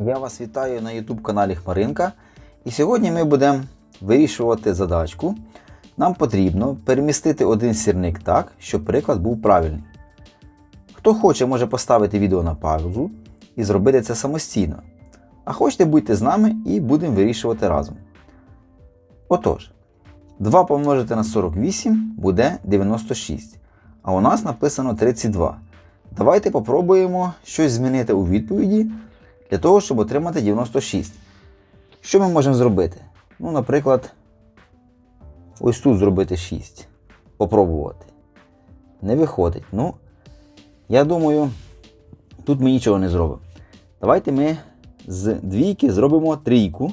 Я вас вітаю на YouTube каналі Хмаринка. І сьогодні ми будемо вирішувати задачку. Нам потрібно перемістити один сірник так, щоб приклад був правильний. Хто хоче, може поставити відео на паузу і зробити це самостійно. А хочете будьте з нами і будемо вирішувати разом. Отож, 2 помножити на 48 буде 96. А у нас написано 32. Давайте попробуємо щось змінити у відповіді для того, щоб отримати 96. Що ми можемо зробити? Ну, наприклад, ось тут зробити 6. Попробувати. Не виходить. Ну, я думаю, тут ми нічого не зробимо. Давайте ми з двійки зробимо трійку.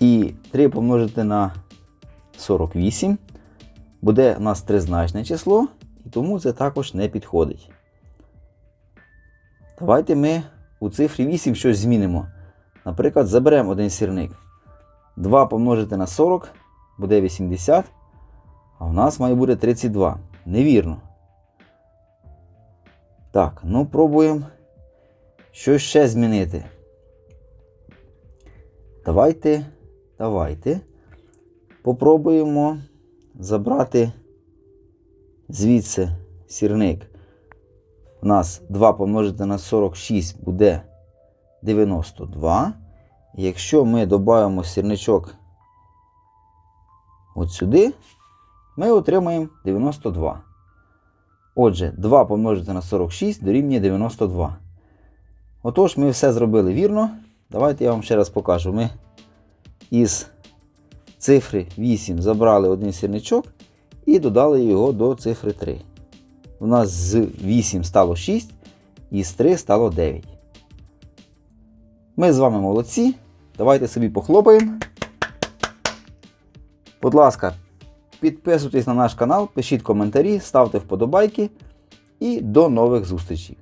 І 3 помножити на 48 буде у нас тризначне число, і тому це також не підходить. Давайте ми у цифрі 8 щось змінимо. Наприклад, заберемо один сірник. 2 помножити на 40 буде 80. А в нас має бути 32. Невірно. Так, ну пробуємо щось ще змінити. Давайте, давайте. Попробуємо забрати звідси сірник. У нас 2 помножити на 46 буде 92. Якщо ми додаємо сірничок от сюди, ми отримаємо 92. Отже, 2 помножити на 46 дорівнює 92. Отож, ми все зробили вірно. Давайте я вам ще раз покажу. Ми із цифри 8 забрали один сірничок і додали його до цифри 3. У нас з 8 стало 6 і з 3 стало 9. Ми з вами молодці. Давайте собі похлопаємо. Будь ласка, підписуйтесь на наш канал, пишіть коментарі, ставте вподобайки і до нових зустрічей!